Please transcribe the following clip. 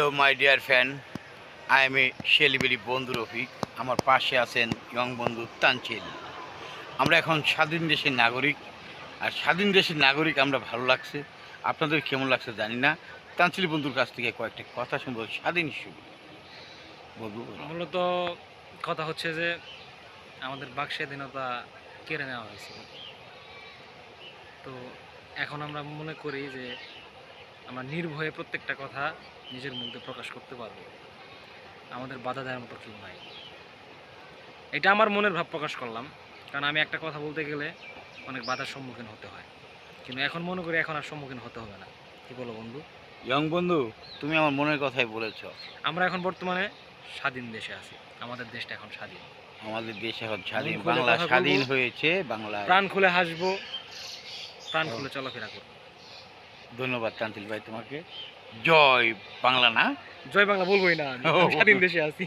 Hello my dear fan I am a শেলিবেলি বন্ধু রফিক। আমার পাশে আছেন ইয়ং বন্ধু তানচিল। আমরা এখন স্বাধীন দেশের নাগরিক, আর স্বাধীন দেশের নাগরিক আমরা ভালো লাগছে। আপনাদের কেমন লাগছে জানি না। তানচিল বন্ধুর কাছ থেকে কয়েকটা কথা শুনব, স্বাধীন হিসেবে বন্ধু মূলত কথা হচ্ছে যে, আমাদের বাক স্বাধীনতা কেড়ে নেওয়া হয়েছিল তো, এখন আমরা মনে করি যে আমরা নির্ভয়ে প্রত্যেকটা কথা নিজের মুখে প্রকাশ করতে পারব। আমাদের বাধা দেওয়ার মতো কেউ নাই। এটা আমার মনের ভাব প্রকাশ করলাম কারণ আমি একটা কথা বলতে গেলে অনেক বাধার সম্মুখীন হতে হয়। কিন্তু এখন মনে করি এখন আর সম্মুখীন হতে হবে না। কি বলো বন্ধু? ইয়ং বন্ধু তুমি আমার মনের কথাই বলেছ। আমরা এখন বর্তমানে স্বাধীন দেশে আছি। আমাদের দেশটা এখন স্বাধীন। আমাদের দেশ এখন স্বাধীন। বাংলা স্বাধীন হয়েছে বাংলা প্রাণ খুলে হাসবো প্রাণ খুলে চলাফেরা করব। ধন্যবাদ তান্তিল ভাই তোমাকে। জয় বাংলা না? জয় বাংলা বলবোই না স্বাধীন দেশে আছি।